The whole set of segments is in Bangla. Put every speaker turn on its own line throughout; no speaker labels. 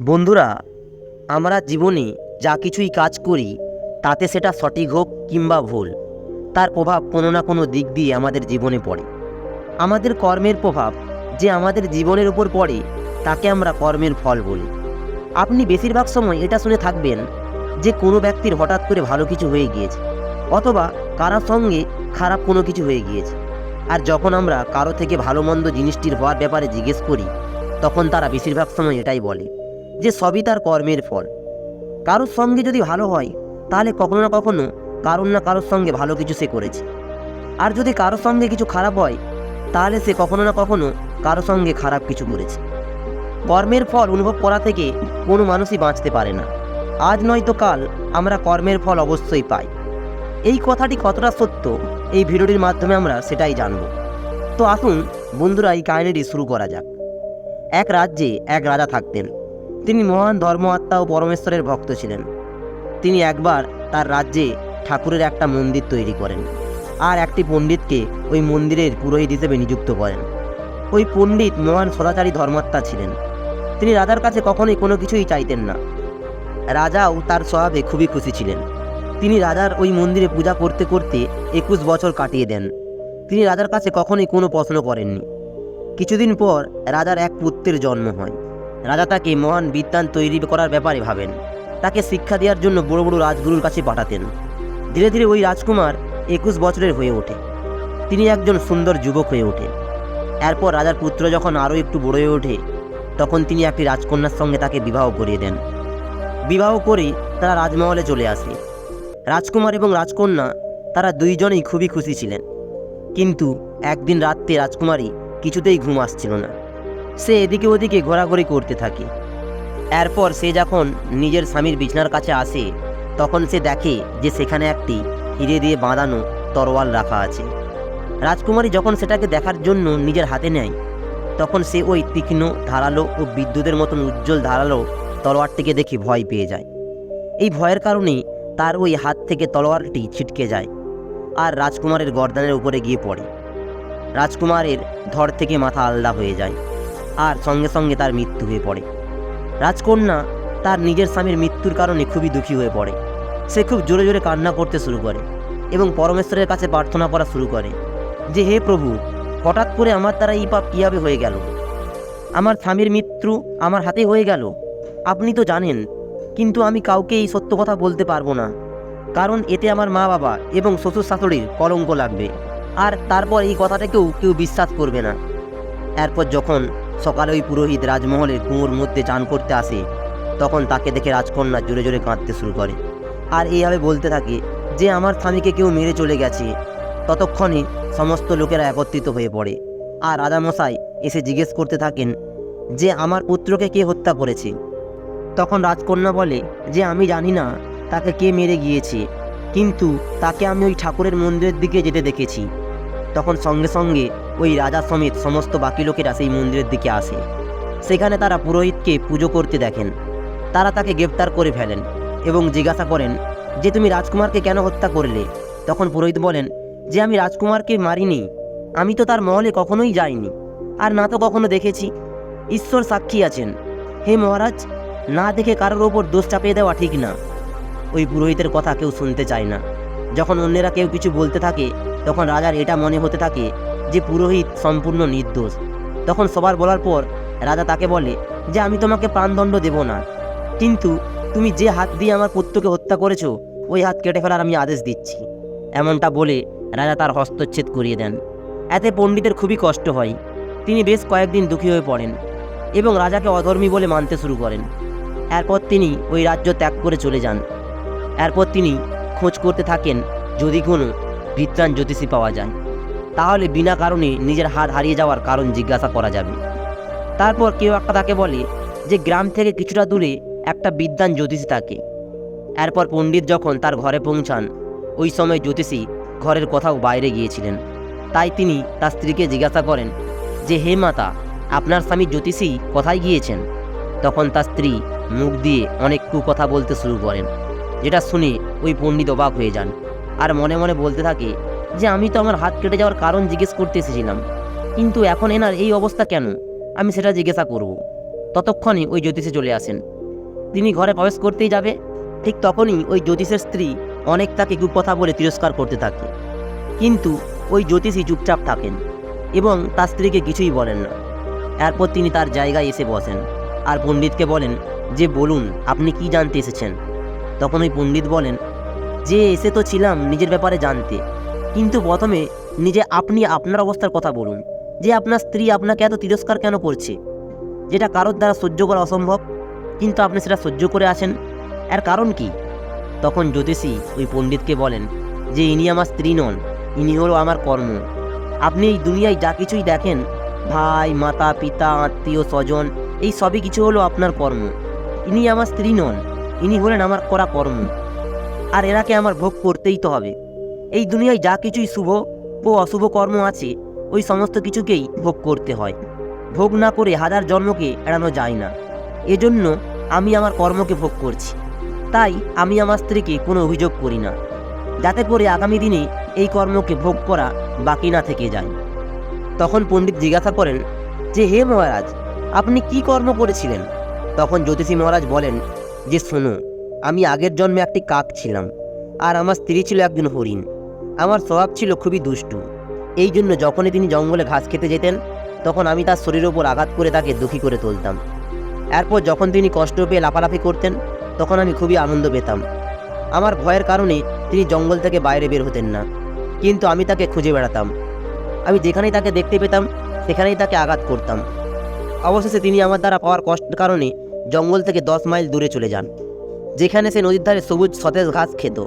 বন্ধুরা, আমরা জীবনে যা কিছুই কাজ করি, তাতে সেটা সঠিক হোক কিংবা ভুল, তার প্রভাব কোনো না কোনো দিক দিয়ে আমাদের জীবনে পড়ে। আমাদের কর্মের প্রভাব যে আমাদের জীবনের উপর পড়ে, তাকে আমরা কর্মের ফল বলি। আপনি বেশিরভাগ সময় এটা শুনে থাকবেন যে কোনো ব্যক্তির হঠাৎ করে ভালো কিছু হয়ে গিয়েছে, অথবা কারোর সঙ্গে খারাপ কোনো কিছু হয়ে গিয়েছে। আর যখন আমরা কারও থেকে ভালো মন্দ জিনিসটির হওয়ার ব্যাপারে জিজ্ঞেস করি, তখন তারা বেশিরভাগ সময় এটাই বলে। যে সবই তার কর্মের ফল। কারোর সঙ্গে যদি ভালো হয়, তাহলে কখনো না কখনো কারোর না কারোর সঙ্গে ভালো কিছু সে করেছে। আর যদি কারোর সঙ্গে কিছু খারাপ হয়, তাহলে সে কখনো না কখনো কারোর সঙ্গে খারাপ কিছু করেছে। কর্মের ফল অনুভব করা থেকে কোনো মানুষই বাঁচতে পারে না। আজ নয়তো কাল আমরা কর্মের ফল অবশ্যই পাই। এই কথাটি কতটা সত্য, এই ভিডিওটির মাধ্যমে আমরা সেটাই জানব। তো আসুন বন্ধুরা, এই কাহিনীটি শুরু করা যাক। এক রাজ্যে এক রাজা থাকতেন। তিনি মহান ধর্ম আত্মা ও পরমেশ্বরের ভক্ত ছিলেন। তিনি একবার তার রাজ্যে ঠাকুরের একটা মন্দির তৈরি করেন আর একটি পণ্ডিতকে ওই মন্দিরের পুরোহিত হিসেবে নিযুক্ত করেন। ওই পণ্ডিত মহান সদাচারী ধর্মাত্মা ছিলেন। তিনি রাজার কাছে কখনোই কোনো কিছুই চাইতেন না। রাজাও তার স্বভাবে খুবই খুশি ছিলেন। তিনি রাজার ওই মন্দিরে পূজা করতে করতে একুশ বছর কাটিয়ে দেন। তিনি রাজার কাছে কখনোই কোনো প্রশ্ন করেননি। কিছুদিন পর রাজার এক পুত্রের জন্ম হয়। রাজা তাকে মহান বিদ্যান তৈরি করার ব্যাপারে ভাবেন। তাকে শিক্ষা দেওয়ার জন্য বড় বড় রাজগুরুর কাছে পাঠাতেন। ধীরে ধীরে ওই রাজকুমার একুশ বছরের হয়ে ওঠে। তিনি একজন সুন্দর যুবক হয়ে ওঠে এরপর রাজার পুত্র যখন আরও একটু বড় হয়ে ওঠে, তখন তিনি একটি রাজকন্যার সঙ্গে তাকে বিবাহ করিয়ে দেন। বিবাহ করে তারা রাজমহলে চলে আসে। রাজকুমার এবং রাজকন্যা তারা দুইজনেই খুবই খুশি ছিলেন। কিন্তু একদিন রাত্রে রাজকুমারী কিছুতেই ঘুম আসছিল না। সে এদিকে ওদিকে ঘোরাঘুরি করতে থাকে। এরপর সে যখন নিজের স্বামীর বিছনার কাছে আসে, তখন সে দেখে যে সেখানে একটি হিরে দিয়ে বাঁধানো তরোয়াল রাখা আছে। রাজকুমারী যখন সেটাকে দেখার জন্য নিজের হাতে নেয়, তখন সে ওই তীক্ষ্ণ, ধারালো ও বিদ্যুতের মতন উজ্জ্বল ধারালো তলোয়ারটিকে দেখে ভয় পেয়ে যায়। এই ভয়ের কারণেই তার ওই হাত থেকে তলোয়ারটি ছিটকে যায় আর রাজকুমারের গর্দানের উপরে গিয়ে পড়ে। রাজকুমারের ধর থেকে মাথা আলাদা হয়ে যায়। আর সঙ্গে সঙ্গে তার মৃত্যু হয়ে পড়ে। রাজকন্যা তার নিজের স্বামীর মৃত্যুর কারণে খুবই দুঃখী হয়ে পড়ে। সে খুব জোরে জোরে কান্না করতে শুরু করে এবং পরমেশ্বরের কাছে প্রার্থনা করা শুরু করে যে, হে প্রভু, হঠাৎ করে আমার দ্বারা এই পাপ কীভাবে হয়ে গেল? আমার স্বামীর মৃত্যু আমার হাতে হয়ে গেল। আপনি তো জানেন, কিন্তু আমি কাউকে এই সত্য কথা বলতে পারব না। কারণ এতে আমার মা বাবা এবং শ্বশুর শাশুড়ির কলঙ্ক লাগবে। আর তারপর এই কথাটাকেও কেউ বিশ্বাস করবে না। এরপর যখন সকালে ওই পুরোহিত রাজমহলের কুঁয়োর মধ্যে চান করতে আসে। তখন তাকে দেখে রাজকন্যা জোরে জোরে কাঁদতে শুরু করে। আর এইভাবে বলতে থাকে যে, আমার স্বামীকে কেউ মেরে চলে গেছে। ততক্ষণে সমস্ত লোকেরা একত্রিত হয়ে পড়ে। আর রাজামশাই এসে জিজ্ঞেস করতে থাকেন যে, আমার পুত্রকে কে হত্যা করেছে? তখন রাজকন্যা বলে যে, আমি জানি না তাকে কে মেরে গিয়েছে, কিন্তু তাকে আমি ওই ঠাকুরের মন্দিরের দিকে যেতে দেখেছি। তখন সঙ্গে সঙ্গে ওই রাজা সমেত সমস্ত বাকি লোকেরা সেই মন্দিরের দিকে আসে। সেখানে তারা পুরোহিতকে পুজো করতে দেখেন। তারা তাকে গ্রেপ্তার করে ফেলেন এবং জিজ্ঞাসা করেন, যে তুমি রাজকুমারকে কেন হত্যা করলে? তখন পুরোহিত বলেন, যে আমি রাজকুমারকে মারিনি। আমি তো তার মহলে কখনোই যাইনি। আর না তো কখনো দেখেছি। ঈশ্বর সাক্ষী আছেন। হে মহারাজ, না দেখে কারোর ওপর দোষ চাপিয়ে দেওয়া ঠিক না। ওই পুরোহিতের কথা কেউ শুনতে চায় না। যখন অন্যেরা কেউ কিছু বলতে থাকে, তখন রাজার এটা মনে হতে থাকে যে পুরোহিত সম্পূর্ণ নির্দোষ। তখন সবার বলার পর রাজা তাকে বলে যে, আমি তোমাকে প্রাণদণ্ড দেব না। কিন্তু তুমি যে হাত দিয়ে আমার পুত্রকে হত্যা করেছ, ওই হাত কেটে ফেলার আমি আদেশ দিচ্ছি। এমনটা বলে রাজা তার হস্তচ্ছেদ করিয়ে দেন। এতে পণ্ডিতের খুবই কষ্ট হয়। তিনি বেশ কয়েকদিন দুঃখী হয়ে পড়েন এবং রাজাকে অধর্মী বলে মানতে শুরু করেন। এরপর তিনি ওই রাজ্য ত্যাগ করে চলে যান। এরপর তিনি খোঁজ করতে থাকেন যদি কোনো বিদ্যান জ্যোতিষী পাওয়া যায়। তাহলে বিনা কারণে নিজের হাত হারিয়ে যাওয়ার কারণ জিজ্ঞাসা করা যাবে। তারপর কেউ একটা তাকে বলে যে গ্রাম থেকে কিছুটা দূরে একটা বিদ্যান জ্যোতিষী থাকে। এরপর পণ্ডিত যখন তার ঘরে পৌঁছান, ওই সময় জ্যোতিষী ঘরের কোথাও বাইরে গিয়েছিলেন। তাই তিনি তার স্ত্রীকে জিজ্ঞাসা করেন যে, হে মাতা, আপনার স্বামী জ্যোতিষী কোথায় গিয়েছেন? তখন তার স্ত্রী মুখ দিয়ে অনেক কথা বলতে শুরু করেন, যেটা শুনে ওই পণ্ডিত অবাক হয়ে যান। আর মনে মনে বলতে থাকে যে আমি তো আমার হাত কেটে যাওয়ার কারণ জিজ্ঞেস করতে এসেছিলাম। কিন্তু এখন এনার এই অবস্থা কেন? আমি সেটা জিজ্ঞাসা করব। ততক্ষণে ওই জ্যোতিষে চলে আসেন। তিনি ঘরে প্রবেশ করতেই যাবে। ঠিক তখনই ওই জ্যোতিষের স্ত্রী অনেক তাকে কুকথা বলে তিরস্কার করতে থাকে। কিন্তু ওই জ্যোতিষী চুপচাপ থাকেন এবং তার স্ত্রীকে কিছুই বলেন না। এরপর তিনি তার জায়গায় এসে বসেন আর পণ্ডিতকে বলেন যে, বলুন, আপনি কি জানতে এসেছেন? তখন ওই পণ্ডিত বলেন, যে এসে তো ছিলাম নিজের ব্যাপারে জানতে। কিন্তু প্রথমে নিজে আপনি আপনার অবস্থার কথা বলুন, যে আপনার স্ত্রী আপনাকে এত তিরস্কার কেন করছে? যেটা কারোর দ্বারা সহ্য করা অসম্ভব, কিন্তু আপনি সেটা সহ্য করে আছেন, এর কারণ কি? তখন জ্যোতিষী ওই পণ্ডিতকে বলেন যে, ইনি আমার স্ত্রী নন, ইনি হলো আমার কর্ম। আপনি এই দুনিয়ায় যা কিছুই দেখেন, ভাই, মাতা, পিতা, আত্মীয়, স্বজন, এই সবই কিছু হলো আপনার কর্ম। ইনি আমার স্ত্রী নন, ইনি হলেন আমার করা কর্ম। আর এনাকে আমার ভোগ করতেই তো হবে। এই দুনিয়ায় যা কিছুই শুভ ও অশুভ কর্ম আছে, ওই সমস্ত কিছুকেই ভোগ করতে হয়। ভোগ না করে হাজার জন্মকে এড়ানো যায় না। এজন্য আমি আমার কর্মকে ভোগ করছি। তাই আমি আমার স্ত্রীকে কোনো অভিযোগ করি না, যাতে করে আগামী দিনে এই কর্মকে ভোগ করা বাকি না থেকে যায়। তখন পণ্ডিত জিজ্ঞাসা করেন, যে হে মহারাজ, আপনি কি কর্ম করেছিলেন? তখন জ্যোতিষী মহারাজ বলেন, যে শোনো, আমি আগের জন্মে একটি কাক ছিলাম, আর আমার স্ত্রী ছিল একজন হরিণ। আমার স্বভাব ছিল খুবই দুষ্টু। এই জন্য যখনই তিনি জঙ্গলে ঘাস খেতে যেতেন, তখন আমি তার শরীরের ওপর আঘাত করে তাকে দুঃখী করে তুলতাম। এরপর যখন তিনি কষ্ট পেয়ে লাফালাফি করতেন, তখন আমি খুবই আনন্দ পেতাম। আমার ভয়ের কারণে তিনি জঙ্গল থেকে বাইরে বের হতেন না, কিন্তু আমি তাকে খুঁজে বেড়াতাম। আমি যেখানেই তাকে দেখতে পেতাম, সেখানেই তাকে আঘাত করতাম। অবশেষে তিনি আমার দ্বারা পাওয়ার কষ্টের কারণে জঙ্গল থেকে দশ মাইল দূরে চলে যান, যেখানে সে নদীর ধারে সবুজ সতেজ ঘাস খেত।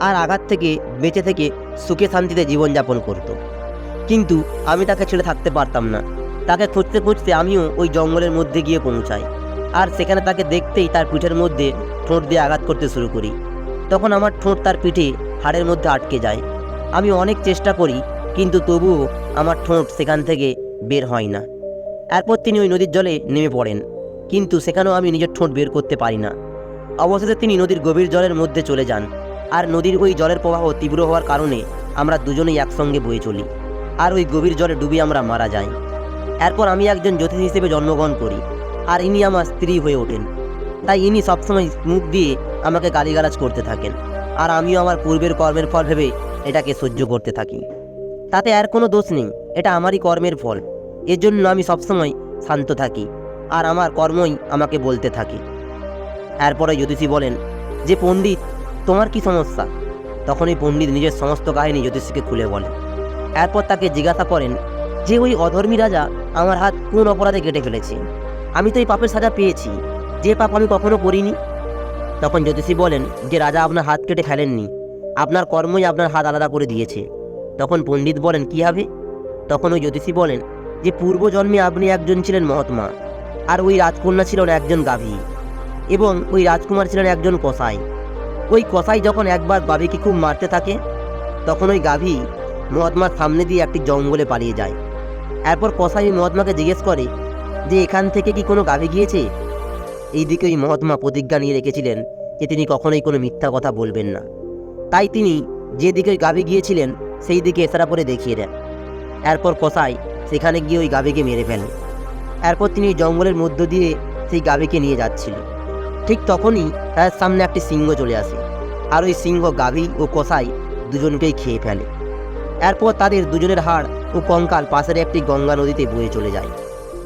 আর আঘাত থেকে বেঁচে থেকে সুখে শান্তিতে জীবনযাপন করত। কিন্তু আমি তাকে ছেড়ে থাকতে পারতাম না। তাকে খুঁজতে খুঁজতে আমিও ওই জঙ্গলের মধ্যে গিয়ে পৌঁছাই। আর সেখানে তাকে দেখতেই তার পিঠের মধ্যে ঠোঁট দিয়ে আঘাত করতে শুরু করি। তখন আমার ঠোঁট তার পিঠে হাড়ের মধ্যে আটকে যায়। আমি অনেক চেষ্টা করি, কিন্তু তবুও আমার ঠোঁট সেখান থেকে বের হয় না। এরপর তিনি ওই নদীর জলে নেমে পড়েন। কিন্তু সেখানেও আমি নিজের ঠোঁট বের করতে পারি না। অবশেষে তিনি নদীর গভীর জলের মধ্যে চলে যান। আর নদীর ওই জলের প্রবাহ তীব্র হওয়ার কারণে আমরা দুজনেই একসঙ্গে বয়ে চলি। আর ওই গভীর জলে ডুবে আমরা মারা যাই। এরপর আমি একজন জ্যোতিষ হিসেবে জন্মগ্রহণ করি, আর ইনি আমার স্ত্রী হয়ে ওঠেন। তাই ইনি সবসময় মুখ দিয়ে আমাকে গালিগালাজ করতে থাকেন, আর আমিও আমার পূর্বের কর্মের ফল ভেবে এটাকে সহ্য করতে থাকি। তাতে আর কোনো দোষ নেই, এটা আমারই কর্মের ফল। এর জন্য আমি সবসময় শান্ত থাকি, আর আমার কর্মই আমাকে বলতে থাকে। এরপরে জ্যোতিষী বলেন, যে পণ্ডিত তোমার কি সমস্যা? তখন এই পণ্ডিত নিজের সমস্ত কাহিনী জ্যোতিষীকে খুলে বলে। এরপর তাকে জিজ্ঞাসা করেন, যে ওই অধর্মী রাজা আমার হাত কোন অপরাধে কেটে ফেলেছে? আমি তো এই পাপের সাজা পেয়েছি। যে পাপ আমি কখনো করিনি? তখন জ্যোতিষী বলেন, যে রাজা আপনার হাত কেটে ফেলেননি, আপনার কর্মই আপনার হাত আলাদা করে দিয়েছে। তখন পণ্ডিত বলেন, কী হবে? তখন ওই জ্যোতিষী বলেন, যে পূর্বজন্মে আপনি একজন ছিলেন মহাত্মা, আর ওই রাজকন্যা ছিলেন একজন গাভী, এবং ওই রাজকুমার ছিলেন একজন কসাই ওই কসাই যখন একবার গাভীকে খুব মারতে থাকে, তখন ওই গাভী মহাত্মার সামনে দিয়ে একটি জঙ্গলে পালিয়ে যায়। এরপর কসাই মহাত্মাকে জিজ্ঞেস করে যে, এখান থেকে কি কোনো গাভী গিয়েছে? এইদিকে ওই মহাত্মা প্রতিজ্ঞা নিয়ে রেখেছিলেন যে, তিনি কখনোই কোনো মিথ্যা কথা বলবেন না। তাই তিনি যেদিকে ওই গাভী গিয়েছিলেন সেই দিকে এসারা করে দেখিয়ে দেন। এরপর কসাই সেখানে গিয়ে ওই গাভীকে মেরে ফেলেন। এরপর তিনি জঙ্গলের মধ্য দিয়ে সেই গাভীকে নিয়ে যাচ্ছিল। ঠিক তখনই তার সামনে একটি সিংহ চলে আসে। আর ওই সিংহ গাভী ও কসাই দুজনকেই খেয়ে ফেলে। এরপর তাদের দুজনের হাড় ও কঙ্কাল পাশের একটি গঙ্গা নদীতে বয়ে চলে যায়।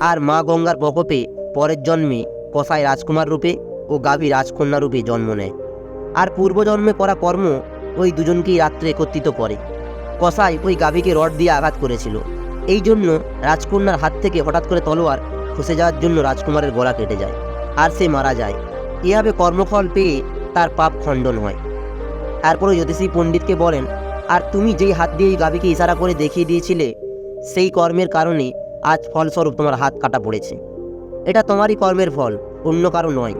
আর মা গঙ্গার প্রকোপে পরের জন্মে কসাই রাজকুমার রূপে ও গাভী রাজকন্যা রূপে জন্ম নেয়। আর পূর্বজন্মে করা কর্ম ওই দুজনকেই রাত্রে একত্রিত করে। কসাই ওই গাভীকে রড দিয়ে আঘাত করেছিল। এই জন্য রাজকন্যার হাত থেকে হঠাৎ করে তলোয়ার খসে যাওয়ার জন্য রাজকুমারের গলা কেটে যায়। আর সে মারা যায়। এভাবে কর্মফল পেয়ে তার পাপ খণ্ডন হয়। তারপরে জ্যোতিষী পণ্ডিতকে বলেন, আর তুমি যেই হাত দিয়ে এই গাভীকে ইশারা করে দেখিয়ে দিয়েছিলে, সেই কর্মের কারণে আজ ফলস্বরূপ তোমার হাত কাটা পড়েছে। এটা তোমারই কর্মের ফল, অন্য কারও নয়।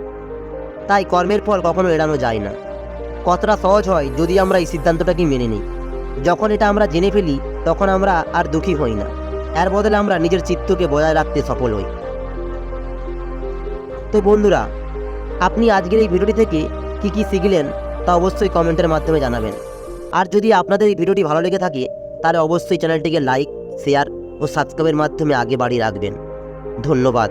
তাই কর্মের ফল কখনো এড়ানো যায় না। কতটা সহজ হয় যদি আমরা এই সিদ্ধান্তটাকে মেনে নিই। যখন এটা আমরা জেনে ফেলি, তখন আমরা আর দুঃখী হই না। এর বদলে আমরা নিজের চিত্তকে বজায় রাখতে সফল হই। তো বন্ধুরা আপনি আজকের এই ভিডিওটি থেকে কি কি শিখলেন তা অবশ্যই কমেন্টের মাধ্যমে জানাবেন। আর যদি আপনাদের এই ভিডিওটি ভালো লেগে থাকে, তাহলে অবশ্যই চ্যানেলটিকে লাইক, শেয়ার ও সাবস্ক্রাইবের মাধ্যমে আগে বাড়িয়ে রাখবেন। ধন্যবাদ।